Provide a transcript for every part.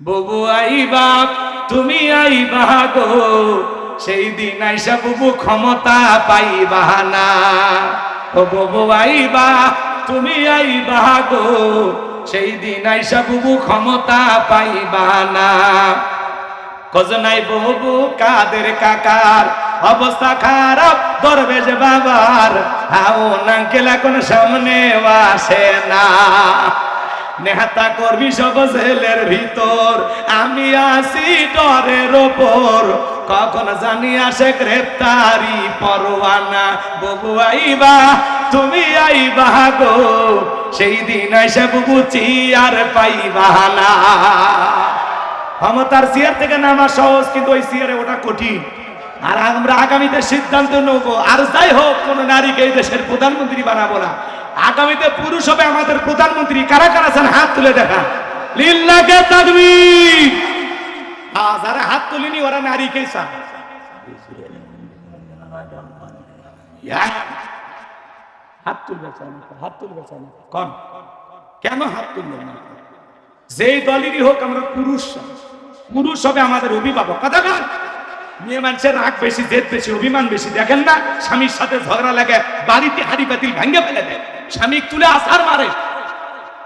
বুবু আইবা, তুমি আইবা গো। সেই দিন আইসা বুবু ক্ষমতা পাইবা না। ও বুবু আইবা, তুমি আইবা গো। সেই দিন আইসা বুবু ক্ষমতা পাইবা না। কজনাই বহুবু কাদের কাকার, অবস্থা খারাপ, দরবেশ বাবার। হাও নাঙ্কেল এখন সামনে আসে না। নেহাতা করবি সব জেলের ভিতর। আমি আসি ডরের ওপর। কখন জানি আসে গ্রেপ্তারি পরোয়ানা। ববু আইবা, তুমি আইবা গো। সেই দিন এসে বুবু চিয়ার পাইবা না। ক্ষমতার চেয়ার থেকে নামা সহজ, কিন্তু ওই চেয়ারে ওটা কঠিন। আর আমরা আগামীতে সিদ্ধান্ত নেব। আর যাই হোক, কোন নারীকে এই দেশের প্রধানমন্ত্রী বানাবো না। আগামীতে পুরুষ হবে আমাদের প্রধানমন্ত্রী। কারা কারা আছেন? হাত তুলে দেখা। লিল্লাকে তাকবীর যারা হাত তুলিনি, ওরা চান ইয়া। হাত কন। হাত যেই হোক, আমরা আমাদের মানুষের রাগ অভিমান বেশি। দেখেন না, স্বামীর সাথে ঝগড়া লাগে, বাড়িতে হাড়ি পাতিল ভেঙে ফেলে দেয়। স্বামী তুলে আসার মারে।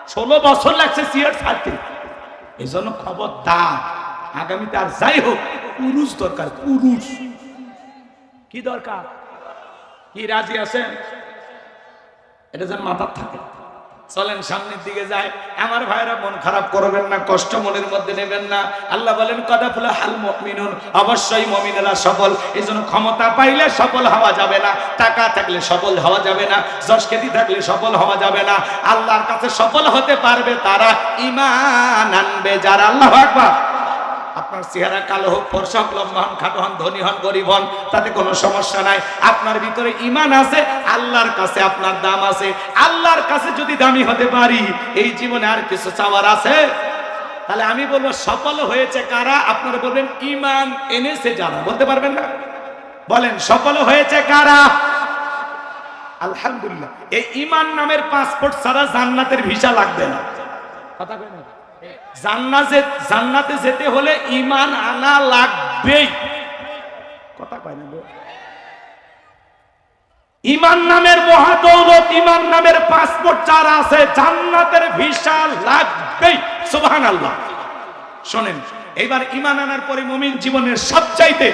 ষোলো বছর লাগছে সিয়ার ছাড়তে। এই জন্য খবর খবরদার। আগামীতে আর যাই হোক, পুরুষ দরকার, পুরুষ। কি দরকার? কি রাজি আছেন? এটা যেন মাথার থাকে। চলেন সামনের দিকে যায় আমার ভাইরা মন খারাপ করবেন না, কষ্ট মনের মধ্যে নেবেন না। আল্লাহ বলেন, কদা ফুলা হাল মিনুন অবশ্যই মমিনেরা সফল। এই জন্য ক্ষমতা পাইলে সফল হওয়া যাবে না, টাকা থাকলে সফল হওয়া যাবে না খ্যাতি থাকলে সফল হওয়া যাবে না। আল্লাহর কাছে সফল হতে পারবে তারা, ইমান আনবে যারা। আল্লাহ আকবার। আপনার চেহারা কালো হোক ফর্সা লম্বা হন, খাটো হন, ধনী হন, গরিব হন, তাতে কোনো সমস্যা নাই। আপনার ভিতরে ইমান আছে, আল্লাহর কাছে আপনার দাম আছে। আল্লাহর কাছে যদি দামি হতে পারি, এই জীবনে আর কিছু চাওয়ার আছে? তাহলে আমি বলব, সফল হয়েছে কারা? আপনারা বলবেন ইমান এনেছে যারা। বলতে পারবেন না? বলেন, সফল হয়েছে কারা? আলহামদুলিল্লাহ। এই ইমান নামের পাসপোর্ট ছাড়া জান্নাতের ভিসা লাগবে না। কথা জান্নাতে যেতে হলে ইমান আনা লাগবেই। কথা কয় না ইমান নামের মহাদৌলত ইমান নামের পাসপোর্ট যারা আছে, জান্নাতের ভিসা লাগবেই। সুবহানাল্লাহ। শোনেন এবার ইমান আনার পরে মুমিন জীবনের সবচাইতে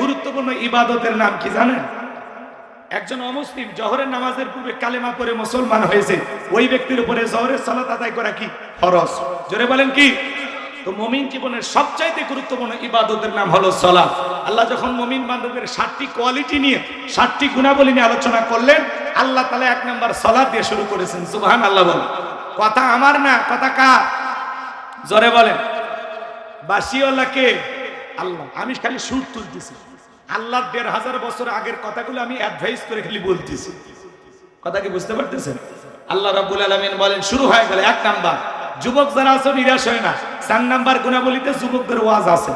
গুরুত্বপূর্ণ ইবাদতের নাম কি জানেন? একজন অমুসলিম জহরের নামাজের পূর্বে কালেমা পরে মুসলমান হয়েছে, ওই ব্যক্তির উপরে জহরের সালাত আদায় করা কি ফরজ? জোরে বলেন কি? তো মমিন জীবনের সবচাইতে গুরুত্বপূর্ণ ইবাদতের নাম হলো সলাৎ আল্লাহ যখন মমিন বান্ধবের ষাটটি কোয়ালিটি নিয়ে ষাটটি গুণাবলী নিয়ে আলোচনা করলেন, আল্লাহ তালা এক নাম্বার সলাৎ দিয়ে শুরু করেছেন। সুবহান আল্লাহ বলেন। কথা আমার না, কথা কা জোরে বলেন। বাসিওয়ালাকে আল্লাহ, আমি খালি সুর তুলতেছি। আল্লাহ দেড় হাজার বছর আগের কথাগুলো আমি অ্যাডভাইস করে খালি বলতেছি। কথা কি বুঝতে পারতেছেন? আল্লাহ রাবুল আলামিন বলেন, শুরু হয়ে গেল, এক নাম্বার। যুবক যারা আছে, নিরাশ হয় না। চার নাম্বার গুণাবলীতে যুবকদের ওয়াজ আছে।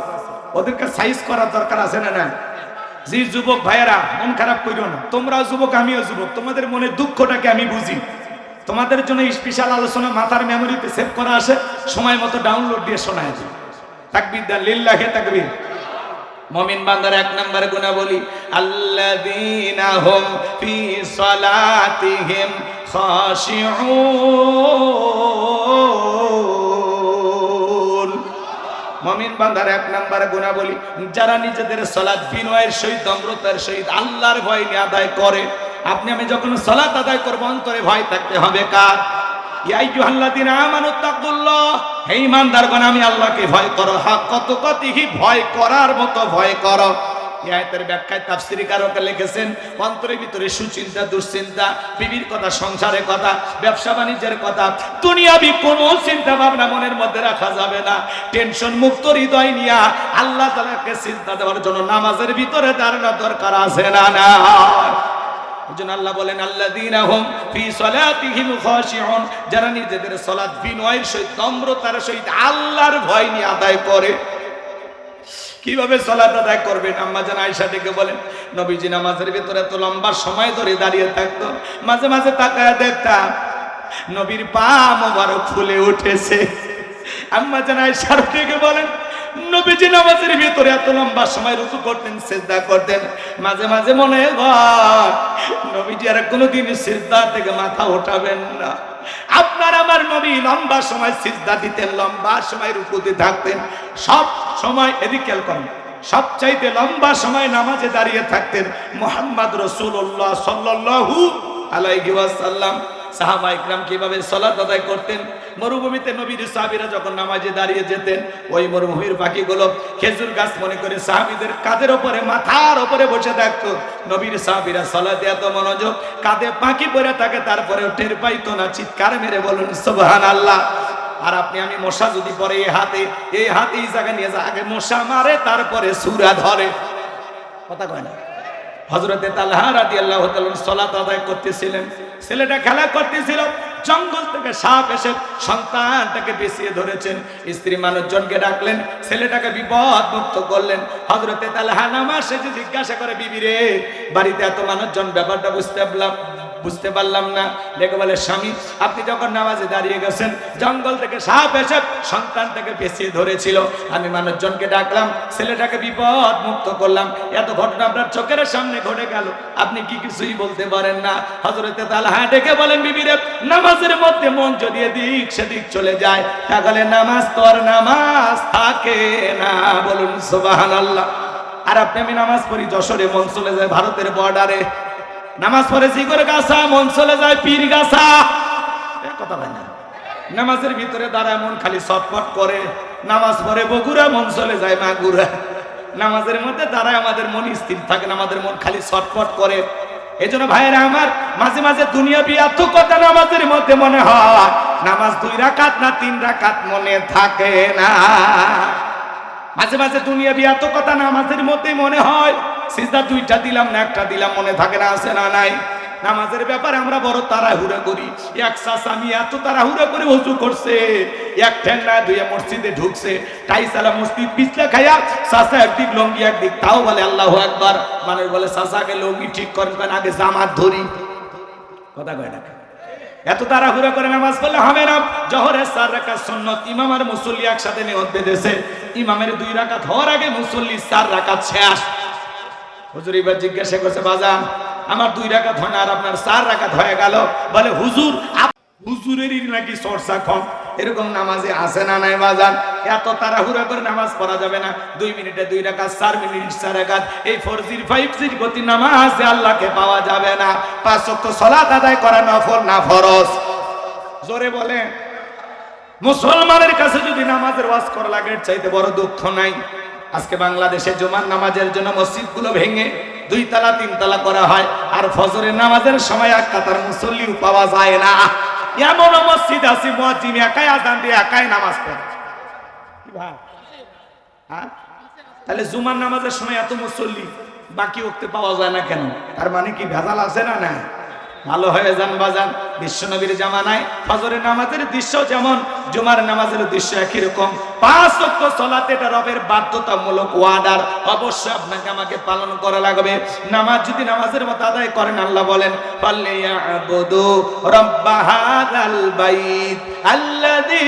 ওদেরকে সাইজ করার দরকার আছে না না জি যুবক ভাইয়েরা, মন খারাপ করিও না। তোমরাও যুবক, আমিও যুবক। তোমাদের মনে দুঃখটাকে আমি বুঝি। তোমাদের জন্য স্পেশাল আলোচনা মাথার মেমোরিতে সেভ করা আছে। সময় মতো ডাউনলোড দিয়ে শোনায় দিই। তাকবির দা লিল্লাহে তাকবির। মমিন বান্দার এক নম্বর গুণা বলি আল্লাযীনা হুম ফি সালাতিহিম খাশিউন। মমিন বান্দার এক নম্বর গুণা বলি যারা নিজেদের সলাৎ বিনয়ের সহিত নম্রতার সহিত আল্লাহর ভয় নিয়ে আদায় করে, আপনি আমি যখন সলাৎ আদায় করব, অন্তরে ভয় থাকতে হবে কার? ইয়াইয়ুহাল্লাযীনা আমানু তাকুল্লাহ। হে ঈমানদারগণ আমি আল্লাহকে ভয় করো। কত ভয় করার মতো ভয় করো। ব্যাখ্যায় লিখেছেন, অন্তরের ভিতরে সুচিন্তা, দুশ্চিন্তা, বিবির কথা, সংসারের কথা, ব্যবসা বাণিজ্যের কথা, দুনিয়াবি কোনো চিন্তা ভাবনা মনের মধ্যে রাখা যাবে না। টেনশন মুক্ত হৃদয় নিয়া আল্লাহ তাআলাকে চিন্তা দেওয়ার জন্য নামাজের ভিতরে দাঁড়ানোর দরকার আছে না না ওজন আল্লাহ বলেন সালাতিহিম খাশিউন যারা নিজেদের সালাত বিনয়ের সহিত, নম্রতার সহিত আল্লাহর ভয় নিয়ে আদায় করে। কীভাবে সালাত আদায় করবেন? আম্মা জান আয়েশা ডেকে বলেন, নবীজি নামাজের ভিতরে এত লম্বা সময় ধরে দাঁড়িয়ে থাকতো, মাঝে মাঝে তাকায় দেখতাম নবীর পা মোবারক ফুলে উঠেছে। আম্মা জানাই সারদিকে বলেন নবীজি নামাজের ভিতরে এত লম্বা সময় রুকু করতেন, সেজদা করতেন, মাঝে মাঝে মনে হয়, নবীজি আর কোনোদিন সেজদা থেকে মাথা ওঠাবেন না। আপনার আমার নবী লম্বা সময় সিজদা দিতেন, লম্বা সময় রুকুতে থাকতেন, সব সময় এদিক খেয়াল করেন সবচাইতে লম্বা সময় নামাজে দাঁড়িয়ে থাকতেন মোহাম্মদ রসুল্লাহ সাল্লাল্লাহু আলাইহি ওয়াসাল্লাম। সাহাবা ইকরাম কীভাবে সলাত আদায় করতেন? মরুভূমিতে নবীর সাহাবীরা যখন নামাজে দাঁড়িয়ে যেতেন, ওই মরুভূমির পাখিগুলো খেজুর গাছ মনে করে সাহাবীদের কাদের ওপরে, মাথার ওপরে বসে থাকতো। নবীর সাহাবীরা সলাতে এত মনোযোগ, কাঁধে পাখি পরে থাকে তারপরে টের পাইতো না, চিৎকার মেরে বলুন, সুবহানাল্লাহ। আর আপনি, আমি মশা যদি পরে এই হাতে এই হাতে এই জায়গা নিয়ে যা আগে মশা মারে, তারপরে সুরা ধরে। কথা কয় না? হজরতে তালহা রাদি আল্লাহ সলাত আদায় করতেছিলেন। ছেলেটা খেলা করতেছিল, জঙ্গল থেকে সাপ এসে সন্তানটাকে বেঁচিয়ে ধরেছেন। স্ত্রী মানুষজনকে ডাকলেন, ছেলেটাকে বিপদ মুক্ত করলেন। হজরতে তালহা হানামা সে জিজ্ঞাসা করে, বিবি রে, বাড়িতে এত মানুষজন, ব্যাপারটা বুঝতে বুঝতে পারলাম না। দেখে বলে, স্বামী, আপনি যখন নামাজে দাঁড়িয়ে গেছেন, জঙ্গল থেকে সাপ এসে সন্তানটাকে পেঁচিয়ে ধরেছিল। আমি মানুষজনকে ডাকলাম, ছেলেটাকে বিপদ মুক্ত করলাম। এত ঘটনা আপনার চোখের সামনে ঘটে গেল। আপনি কি কিছুই বলতে পারেন না। হজরতে তালহা ডেকে বলেন বিবিরে নামাজের মধ্যে মন যদি এদিক সেদিক চলে যায়, তাহলে নামাজ তোর নামাজ থাকে না। বলুন সোবাহান আল্লাহ আর আপনি আমি নামাজ পড়ি যশোরে মন চলে যায় ভারতের বর্ডারে নামাজ পড়ে জিগর গাছা, মন চলে যায় পীর গাছা। কথা হয় নামাজের ভিতরে দাঁড়ায় মন খালি ছটফট করে। নামাজ পড়ে বগুড়া, মন চলে যায় মাগুরা। নামাজের মধ্যে দাঁড়ায় আমাদের মন স্থির থাকে না, আমাদের মন খালি ছটফট করে। এই জন্য ভাইয়েরা আমার, মাঝে মাঝে দুনিয়া বিয়ার্থ কথা নামাজের মধ্যে মনে হয়। নামাজ দুই রাকাত না তিন রাকাত মনে থাকে না। মাঝে মাঝে দুনিয়া বিয়াত কথা নামাজের মধ্যে মনে হয়। সিজদা দুইটা দিলাম না, একটা দিলাম, মনে থাকে না, আছে না নাই? নামাজের ব্যাপারে আমরা বড় তাড়াহুড়া করি। এক আমি এত তাড়াহুড়া করে উজু করছে, এক ঠেঙ্গা দুয়ে মসজিদে ঢুকছে, টাইসালা মসজিদ পিছলে খাইয়া শাসা একদিক, লঙ্গি একদিক, তাও বলে আল্লাহ একবার মানে বলে শাসাকে লঙ্গি ঠিক করেন আগে জামাত ধরি। কথা কয় না এত তাড়াহুড়া করে নামাজ পড়লে হবে না। জহরের চার রাকাত সুন্নত, ইমাম আর মুসল্লি একসাথে নিয়ত বেঁধেছে। ইমামের দুই রাকাত হওয়ার আগে মুসল্লি চার রাকাত শেষ। হুজুর এবার জিজ্ঞাসা করছে, বাজান, আমার দুই রাকাত হয় না আর আপনার চার রাকাত হয়ে গেল? বলে, হুজুর হুজুরেরই নাকি চর্চা কম। এরকম নামাজে আসে না নাই বাজান? এত তাড়াহুড়া করে নামাজ পড়া যাবে না। দুই মিনিটে দুই রাকাত, চার মিনিট চার রাকাত। এই ফোর জির ফাইভ জির গতি নামাজে আল্লাহকে পাওয়া যাবে না। পাঁচ ওয়াক্ত সলাত আদায় করা নফল না ফরজ? জোরে বলে মুসলমানের কাছে যদি নামাজের ওয়াজ করা লাগে চাইতে বড় দুঃখ নাই। আজকে বাংলাদেশে জুমার নামাজের জন্য মসজিদগুলো ভেঙে দুই তালা, তিন তালা করা হয়। আর ফজরের নামাজের সময় এক কাতার মুসল্লিও পাওয়া যায় না। এমন মসজিদ আছে, মসজিদ একাই আজান দিয়ে একাই নামাজ পড়ে। হ্যাঁ? তাহলে জুমার নামাজের সময় এত মুসল্লি, বাকি উঠতে পাওয়া যায় না কেন? তার মানে কি ভেজাল আছে না না ভালো হয়ে যান বাজান। বিশ্বনবীর জামানায় ফজরের নামাজের দৃশ্য যেমন, জুমার নামাজের দৃশ্য একই রকম। পাঁচ লক্ষ চলাতে এটা রবের বাধ্যতামূলক ওয়ার্ডার অবশ্যই আপনাকে আমাকে পালন করা লাগবে। নামাজ যদি নামাজের মতো আদায় করেন, আল্লাহ বলেন পাল্লে ইয়াবুদু রাব্বা হাযাল বাইত আল্লাযী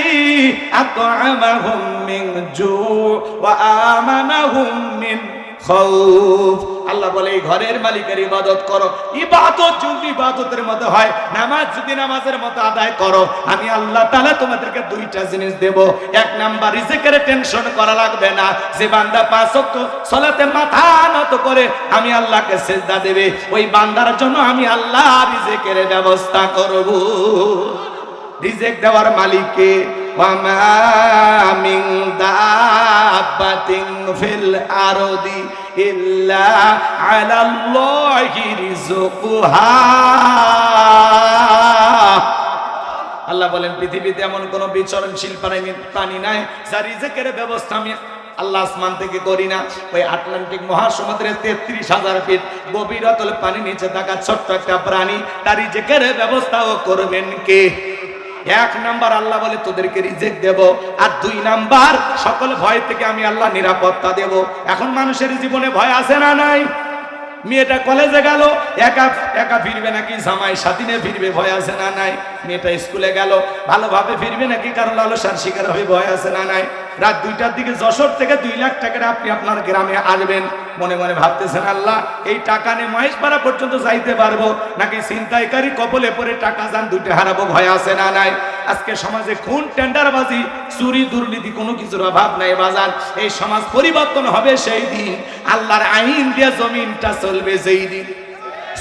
আত'আমাহুম মিন জু' ওয়া আমানাহুম মিন খাউফ আল্লাহ বলে, এই ঘরের মালিকের ইবাদত করো। ইবাদত যদি ইবাদতের মতো হয়, নামাজ যদি নামাজের মতো আদায় করো, আমি আল্লাহ তাআলা তোমাদেরকে দুইটা জিনিস দেব। এক নাম্বার, রিজিকের টেনশন করা লাগবে না। যে বান্দা পাঁচ ওয়াক্ত সালাতে মাথা নত করে, আমি আল্লাহকে সেজদা দেবে। ওই বান্দার জন্য আমি আল্লাহ রিজিকের ব্যবস্থা করব। রিজেক দেওয়ার মালিককে ওয়ামা মিন দাব্বাতিন ফিল আরদি ইল্লা আলাল্লাহি রিজকুহা আল্লাহ বলেন, পৃথিবীতে এমন কোন বিচরণশীল প্রাণী নাই, যার রিজেকের ব্যবস্থা আমি আল্লাহ আসমান থেকে করি না। ওই আটলান্টিক মহাসমুদ্রের তেত্রিশ হাজার ফিট গভীর অতল পানি নিচে থাকা ছোট্ট একটা প্রাণী, তার রিজেকের ব্যবস্থাও করবেন কে? এক নাম্বার আল্লাহ বলে, তোদেরকে রিজেক্ট দেব। আর দুই নাম্বার, সকল ভয় থেকে আমি আল্লাহ নিরাপত্তা দেব। এখন মানুষের জীবনে ভয় আছে না নাই? মেয়েটা কলেজে গেল, একা একা ফিরবে নাকি? জামাই নিয়ে ফিরবে, ভয় আছে না নাই? মেয়েটা স্কুলে গেল, ভালোভাবে ফিরবে নাকি? কারণ লালসার শিকার হবে ভয় আছে না নাই? রাত দুইটার দিকে যশোর থেকে দুই লাখ টাকার আপনি আপনার গ্রামে আসবেন। মনে মনে ভাবতেছেন, আল্লাহ, এই টাকা নিয়ে মহেশপাড়া পর্যন্ত যাইতে পারব? নাকি ছিনতাইকারী কপলে পরে টাকা যান, দুইটা হারাবো, ভয় আছে না নাই? আজকে সমাজে খুন, টেন্ডারবাজি, চুরি, দুর্নীতি কোনো কিছুর অভাব নাই, বাজান। এই সমাজ পরিবর্তন হবে সেই দিন। আল্লাহর আইন দিয়ে জমিনটা চলবে সেই দিন।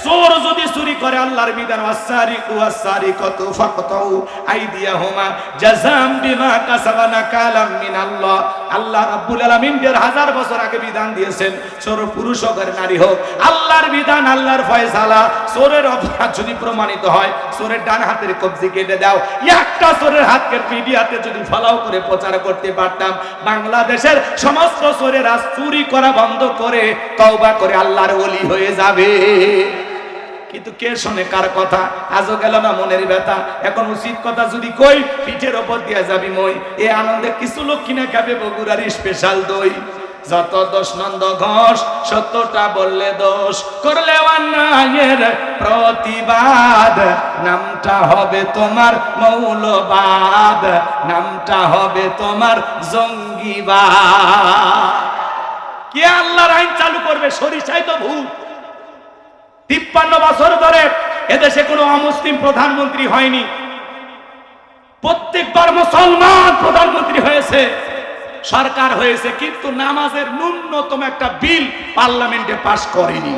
চোর যদি চুরি করে, আল্লাহর বিধান ওয়াসারি কুয়াসারি কত ফাকতাউ আইদিয়াহুমা, জাযাম বিমা কাসাবানা কালাম মিনাল্লাহ। আল্লাহ রাব্বুল আলামিন দেড় হাজার বছর আগে বিধান দিয়েছেন চোর পুরুষ হোক আর নারী হোক। আল্লাহর বিধান, আল্লাহর ফয়সালা চোরের অপরাধ যদি প্রমাণিত হয় চোরের ডান হাতের কবজি কেটে দাও। একটা চোরের হাতকে মিডিয়াতে যদি ফলাও করে প্রচার করতে পারতাম, বাংলাদেশের সমস্ত চোরেরা চুরি করা বন্ধ করে, তওবা করে আল্লাহর ওলি হয়ে যাবে। কিন্তু কে শোনে কার কথা? আজও গেল না মনের ব্যথা। এখন উচিত কথা যদি কই, পিঠের ওপর দিয়ে যাবি মই। এ আনন্দে কিছু লোক কিনে খাবে বগুড়ার স্পেশাল দই। যত দোষ নন্দ ঘোষ, সত্যটা বললে দোষ। করলে অন্যায়ের প্রতিবাদ। নামটা হবে তোমার মৌলবাদ। নামটা হবে তোমার জঙ্গিবাদ। কে আল্লাহর আইন চালু করবে? সরিষাই তো ভূত। তিপ্পান্ন বছর ধরে এদেশে কোনো অমুসলিম প্রধানমন্ত্রী হয়নি। প্রত্যেকবার মুসলমান প্রধানমন্ত্রী হয়েছে, সরকার হয়েছে, কিন্তু নামাজের ন্যূনতম একটা বিল পার্লামেন্টে পাশ করেনি।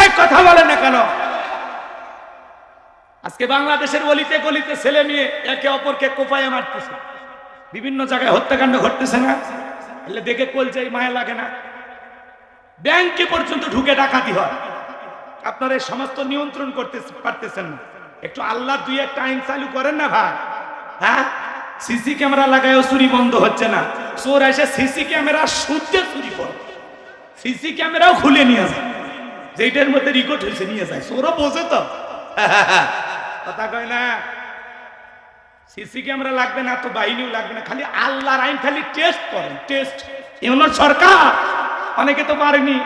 এই কথা বলেন না কেন? আজকে বাংলাদেশের অলিতে গলিতে ছেলে মেয়ে একে অপরকে কোপায় মারতেছে। বিভিন্ন জায়গায় হত্যাকাণ্ড ঘটতেছে না? এলে দেখে কলছে মায়া লাগে না। ব্যাংকে পর্যন্ত ঢুকে ডাকাতি হয়। আপনারা এই সমস্ত নিয়ন্ত্রণ করতে পারতেছেন না। একটু আল্লাহ দুই একটা আইন চালু করেন না ভাই? হ্যাঁ? সিসি ক্যামেরা লাগায়ও চুরি বন্ধ হচ্ছে না। চোর এসে সিসি ক্যামেরা শুদ্ধে চুরি করে। সিসি ক্যামেরাও খুলে নিয়ে যায়। যেটার মধ্যে রেকর্ড হয়েছে, নিয়ে যায়। চোরও বোঝে তো। কথা কয় না? সিসি ক্যামেরা লাগবে না তো বাহিনীও লাগবে না। খালি আল্লাহর আইন খালি টেস্ট করেন টেস্ট এমন সরকার। অনেকে তো পারেনি।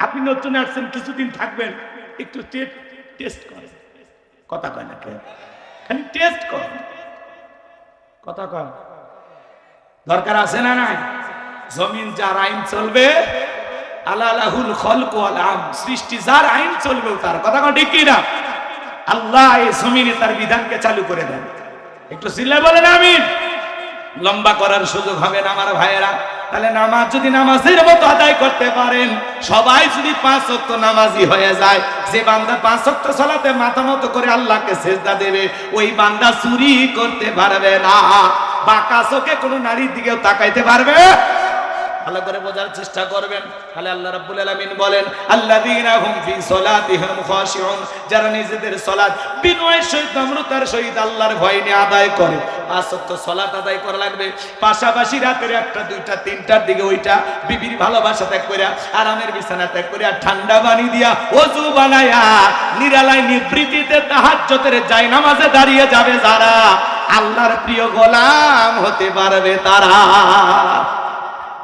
আপনি নতুন আসছেন, কিছুদিন থাকবেন। একটু টেস্ট করেন কথা কয় না কেন খালি টেস্ট করেন কথা কয়। দরকার আছে না নাই? জমিন যার আইন চলবে আলাহুল খলক ওয়াল আম, সৃষ্টি যার আইন চলবে তার। কথা কয় ঠিক না? আল্লাহ এই জমিনে তার বিধানকে চালু করে দেন। একটু সিল্লাই বলেন আমিন। লম্বা করার সুযোগ হবে না আমার ভাইয়েরা। তাহলে নামাজ যদি নামাজের মতো আদায় করতে পারেন, সবাই যদি পাঁচ অক্ত নামাজি হয়ে যায়, যে বান্দা পাঁচ অক্ত সালাতে মাথা মতো করে আল্লাহকে সেজদা দেবে, ওই বান্দা চুরি করতে পারবে না। বাঁকা চোখে কোনো নারীর দিকেও তাকাইতে পারবে? ভালো করে বোঝার চেষ্টা করবেন। তাহলে আল্লাহ রাব্বুল আলামিন বলেন, আল্লাযীনা হুম ফি সলাতিহিম খাশিউন। যারা নিজেদের সালাত বিনয়ের সহিত নম্রতার সহিত আল্লাহর ভয় নিয়ে আদায় করে পাঁচ ওয়াক্ত সালাত আদায় করা লাগবে। পাশাপাশি রাতের একটা, দুইটা, তিনটার দিকে ওইটা বিবির ভালোবাসা ত্যাগ করিয়া আরামের বিছানা ত্যাগ করিয়া ঠান্ডা পানি দিয়া ওযু বানায়া নিরালায় নিবৃত্তিতে তাহাজ্জুদের যায় নামাজে দাঁড়িয়ে যাবে যারা। আল্লাহর প্রিয় গোলাম হতে পারবে তারা।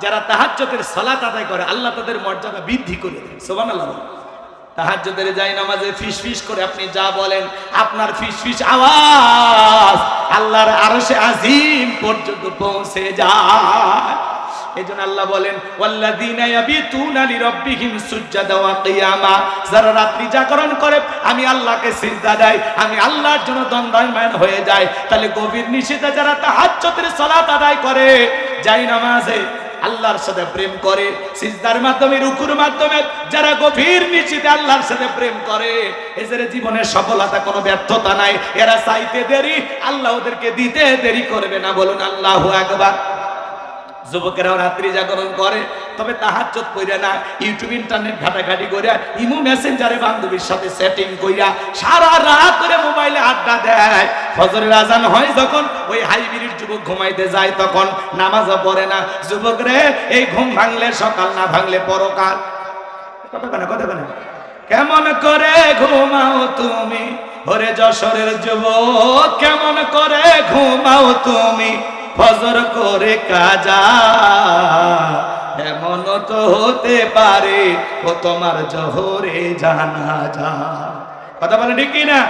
যারা তাহাজ্জতের সালাত আদায় করে, আল্লাহ তাদের মর্যাদা বৃদ্ধি করে দেন। সোবান আল্লাহ তাহাজ্জতের যাই নামাজে ফিস ফিস করে আপনি যা বলেন, আপনার ফিস ফিস আওয়াজ আল্লাহর আরশে আজিম পর্যন্ত পৌঁছে যায়। এই জন্য আল্লাহ বলেন, ওয়াল্লাযীনা ইয়াবিতুনা লিরাব্বিহিম সুজদাা ওয়া কিয়ামা। যারা রাত্রি জাগরণ করে, আমি আল্লাহকে সিজদা দেয় আমি আল্লাহর জন্য দণ্ডায়মান হয়ে যায় তাহলে গভীর নিশীতে যারা তাহাজ্জুদের সালাত আদায় করে, যাই নামাজে আল্লাহর সাথে প্রেম করে, সিজদার মাধ্যমে, রুকুর মাধ্যমে, যারা গভীর নিশ্চিতে আল্লাহর সাথে প্রেম করে, এদের জীবনের সফলতা কোনো ব্যর্থতা নাই। এরা চাইতে দেরি, আল্লাহ ওদেরকে দিতে দেরি করবে না। বলুন, আল্লাহ আকবার। যুবকেরাও রাত্রি জাগরণ করে, তবে তাহার তাহাজ্জত কইরা না ইউটিউব ইন্টারনেট ঘাটাঘাটি কইরা ইমো মেসেঞ্জারে বান্ধবীর সাথে সেটিং কইরা সারা রাত করে মোবাইলে আড্ডা দেয়। ফজরের আজান হয় যখন, ওই হাইব্রিড যুবক ঘুমাইতে যায় তখন, নামাজও পড়ে না। যুবক রে, এই ঘুম ভাঙলে সকাল, না ভাঙলে পরকাল। কেমন করে ঘুমাও তুমি? ওরে যশোরের যুবক, কেমন করে ঘুমাও তুমি? ফজর করে কাজা। এমন তো হতে পারে, ও তোমার জহরে জানা যা কথা বলে ঠিক না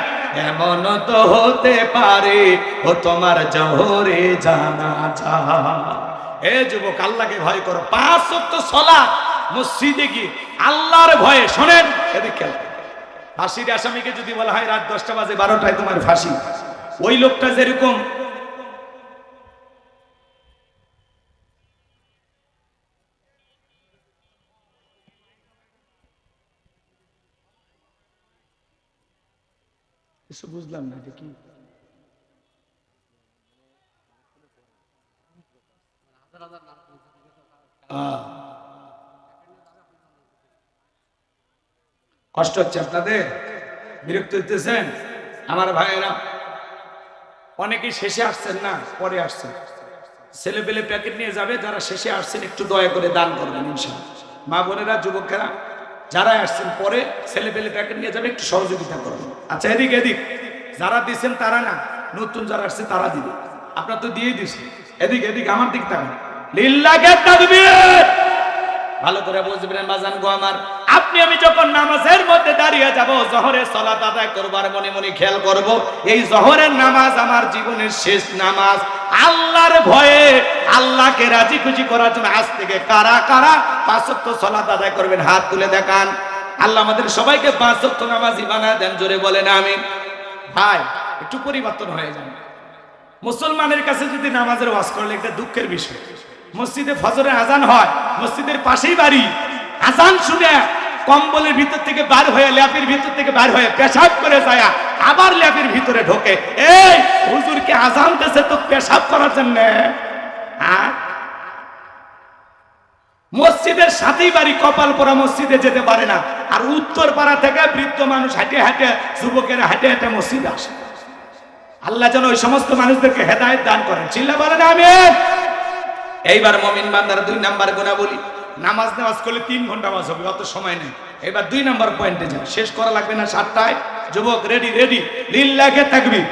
এমন তো হতে পারে, ও তোমার জহরে জানা যা এ যুবক, আল্লাহকে ভয় করো। পাঁচ ওয়াক্ত সলা মসজিদে গিয়ে আল্লাহর ভয়ে শোনেন, এদিকে ফাঁসির আসামিকে যদি বলা হয় রাত দশটা বাজে, বারোটায় তোমার ফাঁসি। ওই লোকটা যেরকম কিছু বুঝলাম না, এটা কি? কষ্ট হচ্ছে আপনাদের? বিরক্ত হইতেছেন? আমার ভাইয়েরা, অনেকেই শেষে আসছেন না, পরে আসছেন। ছেলে পেলে প্যাকেট নিয়ে যাবে, যারা শেষে আসছেন, একটু দয়া করে দান করবেন মা বোনেরা, যুবকেরা যারা আসছেন পরে ছেলে পেলে প্যাকেট নিয়ে যাবে, একটু সহযোগিতা করবেন আচ্ছা এদিক এদিক। যারা দিচ্ছেন তারা না, নতুন যারা আসছে তারা দিবে। আপনার তো দিয়েই দিছে। এদিক এদিক, আমার দিক তাকবীর! ভালো করে বুঝবেন বাজান গো আমার। আপনি, আমি যখন নামাজের মধ্যে দাঁড়িয়ে যাব, জহরের সালাত আদায় করবার মনে মনে খেয়াল করব, এই জহরের নামাজ আমার জীবনের শেষ নামাজ। আল্লাহর ভয়ে আল্লাহকে রাজি খুশি করার জন্য আজ থেকে কারা কারা পাঁচ ওয়াক্ত সালাত আদায় করবেন, হাত তুলে দেখান। আল্লাহ আমাদের সবাইকে পাঁচ ওয়াক্ত নামাজি বানায় দেন, জোরে বলেন আমি ভাই, একটু পরিবর্তন হয়ে যান। মুসলমানের কাছে যদি নামাজের ওয়াজ করলে একটা দুঃখের বিষয়। মসজিদে ফজরে আজান হয়, মসজিদের পাশেই বাড়ি। আজান শুনে কম্বলের ভিতর থেকে বার হয়ে ল্যাপের ভিতর থেকে বার হয়ে পেশাব করে যায়, আবার ল্যাপের ভিতরে ঢোকে। এই, হুজুরকে আজান দেশে তো পেশাব করার জন্য। মসজিদের সাথেই বাড়ি, কপাল পরা মসজিদে যেতে পারে না। আর উত্তর পাড়া থেকে বৃদ্ধ মানুষ হাঁটে হাঁটে, যুবকেরা হাঁটে হাঁটে মসজিদে আসে। আল্লাহ যেন ওই সমস্ত মানুষদেরকে হেদায়েত দান করেন। চিল্লা বলেন আমি? এইবার মমিন বান্দার দুই নাম্বার গুণা বলি নামাজ নামাজ করলে তিন ঘণ্টা নামাজ হবে, অত সময় নেই। এবার দুই নাম্বার পয়েন্টে যান শেষ করা লাগবে না সাতটায়। যুবক রেডি রেডি লিল্লাকে থাকবি।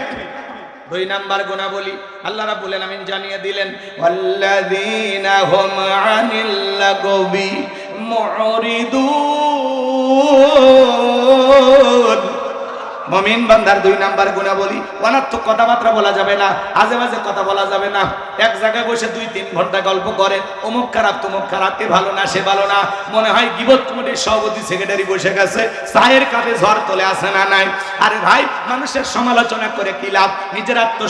দুই নাম্বার গুণা বলি আল্লাহ রাব্বুল আলামিন জানিয়ে দিলেন, ওয়াল্লাযীনা মমিন বান্দার দুই নাম্বার গুণা বলি অনার্থক কথাবার্তা বলা যাবে না আজে বাজে কথা বলা যাবে না। এক জায়গায় বসে দুই, তিন ঘণ্টা গল্প করে অমুক খারাপ, তমুক খারাপ, এ ভালো না, সে ভালো না। মনে হয় গিবত কমিটির সভাপতি সেক্রেটারি বসে গেছে, চায়ের কাপে ঝড় তোলে আসে না নাই? আরে ভাই, মানুষের সমালোচনা করে কি লাভ? নিজের আত্ম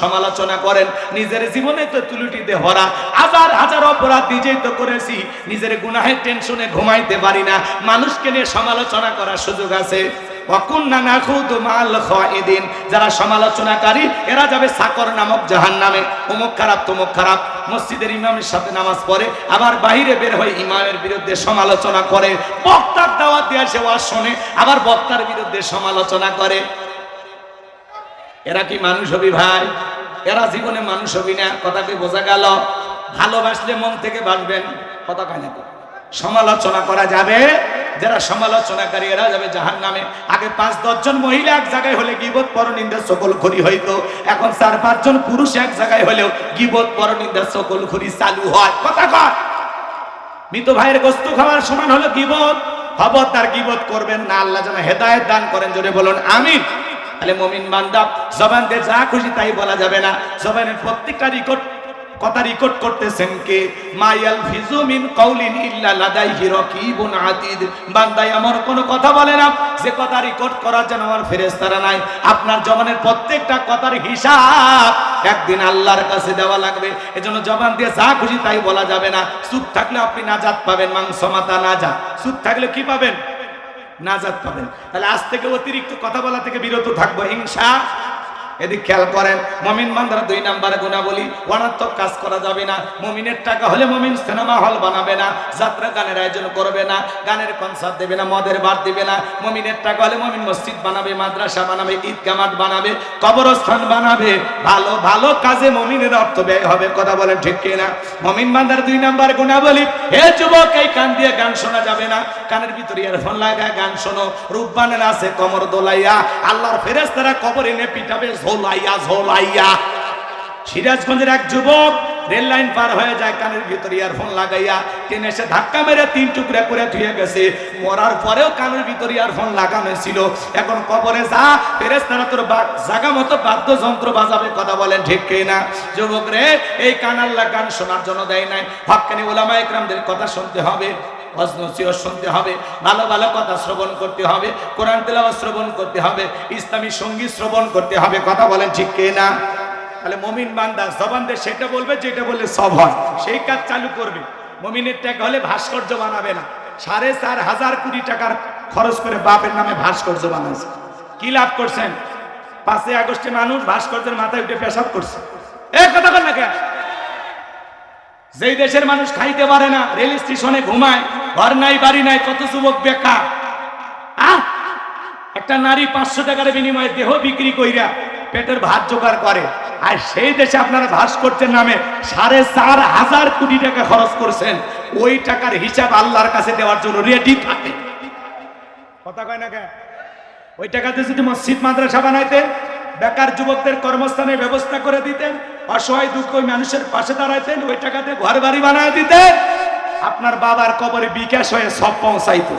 সমালোচনা করেন, নিজের জীবনে তো তুলুটিতে ভরা হাজার হাজার অপরাধ নিজেই তো করেছি, নিজের গুনাহের টেনশনে ঘুমাইতে পারি না। মানুষকে নিয়ে সমালোচনা করার সুযোগ আছে। যারা সমালোচনাকারী, এরা যাবে সাকর নামক জাহান নামে অমুক খারাপ, তমুক খারাপ। মসজিদের ইমামের সাথে নামাজ পড়ে, আবার বাহিরে বের হয়ে ইমামের বিরুদ্ধে সমালোচনা করে। বক্তার দাওয়াত দিয়ে সে ওয়াজ শোনে, আবার বক্তার বিরুদ্ধে সমালোচনা করে। এরা কি মানুষ হবি ভাই? এরা জীবনে মানুষ হবি না? কথাটি বোঝা গেল? ভালোবাসলে মন থেকে বাসবেন কথা কয় না তো। সমালোচনা করা যাবে। যারা সমালোচনাকারী এরা যাবে জাহান নামে আগে পাঁচ দশজন মহিলা এক জায়গায় হলে গিবত, পরনিন্দা, সকল খড়ি হইতো। এখন চার পাঁচজন পুরুষ এক জায়গায় হলেও গিবত, পরনিন্দা, সকল খড়ি চালু হয়। কথা কয় মৃত ভাইয়ের গোস্ত খাওয়ার সমান হলো গিবত। খবরদার গিবত করবেন না। আল্লাহ যেন হেদায়েত দান করেন। জোরে বলুন, আমিন। তাহলে মমিন বান্দা, জবান দিয়ে যা খুশি তাই বলা যাবে না। জবানের প্রত্যেকটা রেকর্ড কথা রেকর্ড করতেছেন কে? মায়াল ফিজুমিন কাউলিন ইল্লা লাদাইহি রাকিবুন আতিদ। বান্দা এমন কোনো কথা বলে না। যে কথা রেকর্ড করার জন্য আমার ফেরেশতারা নাই। আপনার জবানের প্রত্যেকটা কথার হিসাব একদিন আল্লাহর কাছে দেওয়া লাগবে। এজন্য জবান দিয়ে যা খুশি তাই বলা যাবে না। চুপ থাকলে আপনি নাজাত পাবেন, মাংস, মাথা নাজা চুপ থাকলে কি পাবেন? নাজাত পাবেন। তাহলে আজ থেকে অতিরিক্ত কথা বলা থেকে বিরত থাকব হিংসা এদিক খেয়াল করেন, মমিন বান্দারা দুই নাম্বারে গুণা বলি অনার্থক কাজ করা যাবে না, মমিনের টাকা হলে মমিন সিনেমা হল বানাবে না, যাত্রা গানের আয়োজন করবে না, গানের কনসার্ট দেবে না, মদের বার দেবে না, মমিনের টাকা হলে মমিন মসজিদ বানাবে, মাদ্রাসা বানাবে ঈদগা মাঠ বানাবে, কবরস্থান বানাবে, ভালো ভালো কাজে মমিনের অর্থ ব্যয় হবে, কথা বলেন ঠিক কিনা? মমিন বান্দার দুই নাম্বার গুণা বলি হে যুবক, এই কান দিয়ে গান শোনা যাবে না, কানের ভিতরে ইয়ারফোন লাগায় গান শোনো, রূপবানের আছে কমর দোলাইয়া, আল্লাহর ফেরেস্তারা কবর এনে পিটাবে ঝোলাইয়া ঝোলাইয়া। সিরাজগঞ্জের এক যুবক রেল লাইন পার হয়ে যায়, কানের ভিতরে ইয়ারফোন লাগাইয়া। ট্রেন এসে ধাক্কা মেরে তিন টুকরা করে ধুয়ে গেছে। মরার পরেও কানের ভিতরে ইয়ারফোন লাগানো ছিল এখন কবরে যা ফেরেস তারা তোর জাগা মতো বাদ্যযন্ত্র বাজাবে, কথা বলেন ঠিক না যুবক রে, এই কানাল্লা গান শোনার জন্য দেয় নাই। হকানি ওলামা একরামদের কথা শুনতে হবে। অজনসিও শুনতে হবে, ভালো ভালো কথা শ্রবণ করতে হবে, কোরআন তেলাওয়াত শ্রবণ করতে হবে, ইসলামী সংগীত শ্রবণ করতে হবে, কথা বলেন ঠিক কে না? তাহলে মমিন বান্দা জবান দিয়ে সেটা বলবে, যেটা বললে সব হয়। সেই কাজ চালু করবে। মমিনের টাকা হলে ভাস্কর্য বানাবে না। সাড়ে চার হাজার কোটি টাকার খরচ করে বাপের নামে ভাস্কর্য বানাইছে। কি লাভ করছেন? পাঁচই আগস্টে মানুষ ভাস্কর্যের মাথায় উঠে পেশাব করছে। এ কথা বল না কেন? যেই দেশের মানুষ খাইতে পারে না, রেল স্টেশনে ঘুমায় ঘর নাই, বাড়ি নাই, কত যুবক বেকার। একটা নারী পাঁচশো টাকার বিনিময়ে দেহ বিক্রি কইরা পেটের ভাত জোগাড় করে। আর সেই দেশে আপনারা ভাস্কর্যের নামে সাড়ে চার হাজার কোটি টাকা খরচ করছেন। ওই টাকার হিসাব আল্লাহর কাছে দেওয়ার জন্য রেডি থাকে। কথা কয় না কেন? ওই টাকাতে যদি মসজিদ, মাদ্রাসা বানাইতেন বেকার যুবকদের কর্মস্থানের ব্যবস্থা করে দিতেন, অসহায় দুঃখ মানুষের পাশে দাঁড়াইতেন, ওই টাকাতে ঘর বাড়ি বানায় দিতেন। আপনার বাবার কবরে বিকাশ হয়ে সব পৌঁছাইতো।